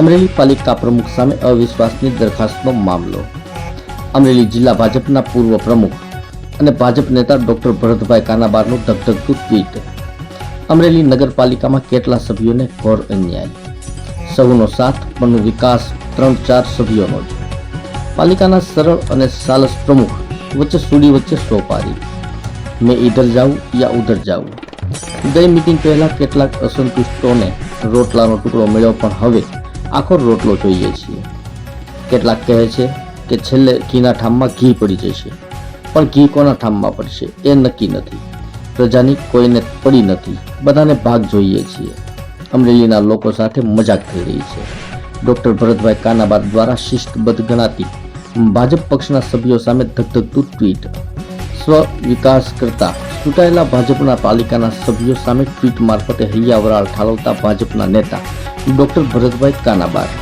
અમરેલી પાલિકા પ્રમુખ સામે અવિશ્વાસની દરખાસ્તનો મામલો. અમરેલી જિલ્લા ભાજપના પૂર્વ પ્રમુખ અને ભાજપ નેતા ડોક્ટર ભરતભાઈ કાનાબારનું ધગધગતું ટ્વીટ. અમરેલી નગરપાલિકામાં કેટલા સભ્યોને ઘોર અન્યાય? સૌનો સાથ પણ વિકાસ, ત્રણ ચાર સભ્યોનો જ. પાલિકાના સરળ અને સાલસ પ્રમુખ વચ્ચે સુડી વચ્ચે સોપારી. મેં ઇધર જાઉં યા ઉધર જાઉં? ગઈ મિટિંગ પહેલાં કેટલાક અસંતુષ્ટોને રોટલાનો ટુકડો મળ્યો પણ હવે આખો રોટલો જોઈએ છીએ. કેટલાક કહે છે કે છેલ્લે ઘીના ઠામમાં ઘી પડી જશે. પણ ઘી કોના ઠામમાં પડશે? એ નક્કી નથી. પ્રજાની કોઈને પડી નથી. બધાને ભાગ જોઈએ છીએ. અમરેલીના લોકો સાથે મજાક થઈ રહી છે. ડૉક્ટર ભરતભાઈ કાનાબાદ દ્વારા શિસ્તબદ્ધ ગણાતી ભાજપ પક્ષના સભ્યો સામે ધગધગતું ટ્વીટ. સ્વ વિકાસ કરતા ચૂંટાયેલા ભાજપના પાલિકાના સભ્યો સામે ટ્વીટ મારફતે હૈયાવરાળ ઠાલવતા ભાજપના નેતા ડોક્ટર ભરતભાઈ કાનાબાર.